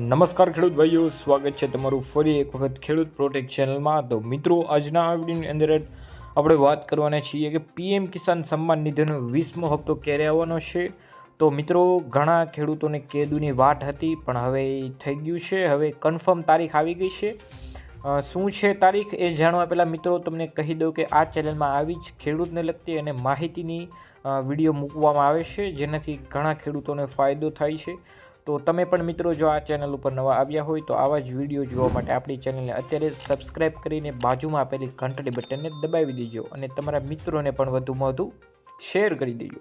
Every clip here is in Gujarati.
નમસ્કાર ખેડૂત ભાઈઓ, સ્વાગત છે તમારું ફરી એક વખત ખેડૂત પ્રોટેક્ટ ચેનલમાં. તો મિત્રો, આજના આ વિડીયોની અંદર આપણે વાત કરવાના છીએ કે પીએમ કિસાન સન્માન નિધિનો વીસમો હપ્તો ક્યારે આવવાનો છે? તો મિત્રો, ઘણા ખેડૂતોને કેદુની વાટ હતી, પણ હવે એ થઈ ગયું છે. હવે કન્ફર્મ તારીખ આવી ગઈ છે. શું છે તારીખ? એ જાણવા પહેલાં મિત્રો, તમને કહી દઉં કે આ ચેનલમાં આવી જ ખેડૂતને લગતી અને માહિતીની વીડિયો મૂકવામાં આવે છે, જેનાથી ઘણા ખેડૂતોને ફાયદો થાય છે. તો તમે પણ મિત્રો જો આ ચેનલ ઉપર નવા આવ્યા હોય તો આવા જ વીડિયો જોવા માટે આપણી ચેનલને અત્યારે સબસ્ક્રાઇબ કરીને બાજુમાં આપેલી ઘંટડી બટનને દબાવી દેજો અને તમારા મિત્રોને પણ વધુમાં વધુ શેર કરી દેજો.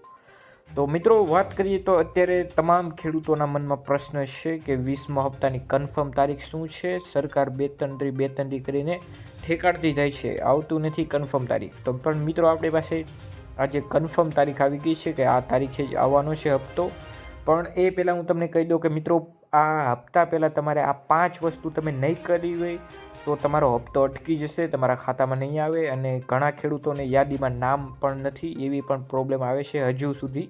તો મિત્રો વાત કરીએ તો અત્યારે તમામ ખેડૂતોના મનમાં પ્રશ્ન છે કે વીસમા હપ્તાની કન્ફર્મ તારીખ શું છે? સરકાર બે તંત્રી બે ત્રણ કરીને ઠેકાડતી જાય છે. આવતું નથી કન્ફર્મ તારીખ. તો પણ મિત્રો આપણી પાસે આજે કન્ફર્મ તારીખ આવી ગઈ છે કે આ તારીખે જ આવવાનો છે હપ્તો. પણ એ પહેલાં હું તમને કહી દઉં કે મિત્રો, આ હપ્તા પહેલાં તમારે આ પાંચ વસ્તુ તમે નહીં કરી હોય તો તમારો હપ્તો અટકી જશે, તમારા ખાતામાં નહીં આવે અને ઘણા ખેડૂતોને યાદીમાં નામ પણ નથી, એવી પણ પ્રોબ્લેમ આવે છે હજુ સુધી.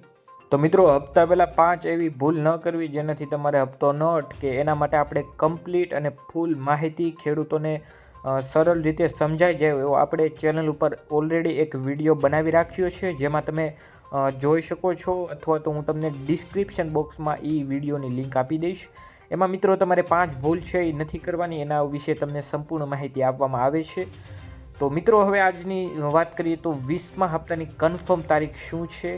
તો મિત્રો, હપ્તા પહેલાં પાંચ એવી ભૂલ ન કરવી જેનાથી તમારે હપ્તો ન અટકે, એના માટે આપણે કમ્પ્લીટ અને ફૂલ માહિતી ખેડૂતોને સરળ રીતે સમજાઈ જાય એવો આપણે ચેનલ ઉપર ઓલરેડી એક વીડિયો બનાવી રાખ્યો છે, જેમાં તમે જોઈ શકો છો અથવા તો હું તમને ડિસ્ક્રિપ્શન બોક્સમાં એ વિડીયોની લિંક આપી દઈશ. એમાં મિત્રો તમારે પાંચ ભૂલ છે એ નથી કરવાની, એના વિશે તમને સંપૂર્ણ માહિતી આપવામાં આવે છે. તો મિત્રો હવે આજની વાત કરીએ તો વીસમા હપ્તાની કન્ફર્મ તારીખ શું છે?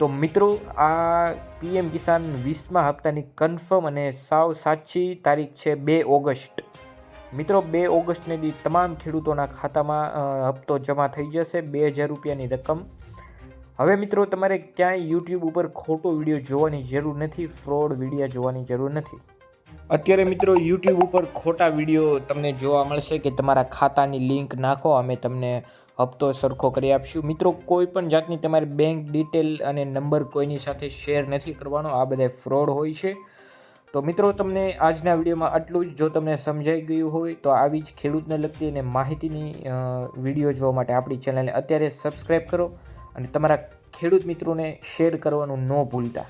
તો મિત્રો આ પીએમ કિસાન વીસમા હપ્તાની કન્ફર્મ અને સાવ સાચી તારીખ છે બે ઓગસ્ટ. મિત્રો, બે ઓગસ્ટને દી તમામ ખેડૂતોના ખાતામાં હપ્તો જમા થઈ જશે, બે હજાર રૂપિયાની રકમ. હવે મિત્રો, તમારે ક્યાંય યુટ્યુબ ઉપર ખોટો વીડિયો જોવાની જરૂર નથી, ફ્રોડ વીડિયો જોવાની જરૂર નથી. અત્યારે મિત્રો, યુટ્યુબ ઉપર ખોટા વીડિયો તમને જોવા મળશે કે તમારા ખાતાની લિંક નાખો, અમે તમને હપ્તો સરખો કરી આપશું. મિત્રો, કોઈ પણ જાતની તમારી બેંક ડિટેલ અને નંબર કોઈની સાથે શેર નથી કરવાનો, આ બધા ફ્રોડ હોય છે. તો મિત્રો, તમને આજના વિડીયોમાં આટલું જ. જો તમને સમજાઈ ગયું હોય, તો આવી જ ખેડૂતને લગતી અને માહિતીની વીડિયો જોવા માટે આપણી ચેનલને અત્યારે સબસ્ક્રાઈબ કરો અને તમારા ખેડૂત મિત્રોને શેર કરવાનું ન ભૂલતા.